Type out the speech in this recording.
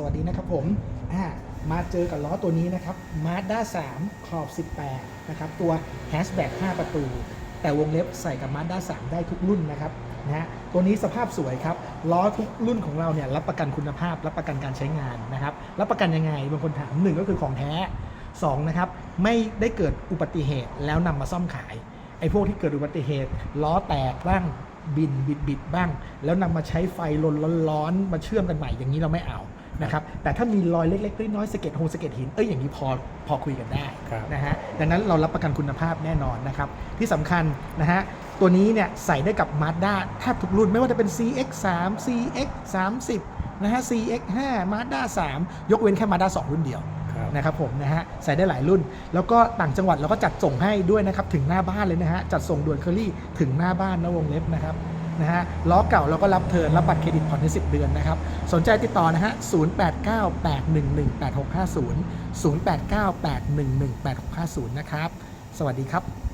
สวัสดีนะครับผมอ่ามาเจอกับล้อตัวนี้นะครับ Mazda 3 ขอบ 18 นะครับ ตัว Hatchback 5 ประตู แต่วงเล็บใส่กับ Mazda 3 ได้ทุกรุ่นนะครับนะฮะตัวนี้สภาพสวยครับ ล้อทุกรุ่นของเราเนี่ยรับประกันคุณภาพ รับประกันการใช้งานนะครับ รับประกันยังไง บางคนถามหนึ่งก็คือของแท้สองนะครับไม่ได้เกิดอุบัติเหตุแล้วนำมาซ่อมขายไอ้พวกที่เกิดอุบัติเหตุล้อแตกบ้าง บินบิดบิดบ้าง แล้วนำมาใช้ไฟลนร้อนๆมาเชื่อมกันใหม่อย่างนี้เราไม่เอานะครับแต่ถ้ามีรอยเล็กๆน้อยๆสะเก็ดโฮสะเก็ดหินเอ้ยอย่างนี้พอพอคุยกันได้ครับนะฮะดังนั้นเรารับประกันคุณภาพแน่นอนนะครับที่สำคัญนะฮะตัวนี้เนี่ยใส่ได้กับ Mazda แทบทุกรุ่นไม่ว่าจะเป็น CX3 CX 30 นะฮะ CX5 Mazda 3 ยกเว้นแค่ Mazda 2 รุ่นเดียวครับ นะครับผมนะฮะใส่ได้หลายรุ่น แล้วก็ต่างจังหวัดเราก็จัดส่งให้ด้วยนะครับถึงหน้าบ้านเลยนะฮะจัดส่งด่วนเคอรี่ถึงหน้าบ้านนะวงเล็บนะครับนะฮะล้อเก่าเราก็รับเทิร์นรับบัตรเครดิตผ่อนได้10 เดือนนะครับ สนใจติดต่อนะฮะ 0898118650 0898118650 นะครับ สวัสดีครับ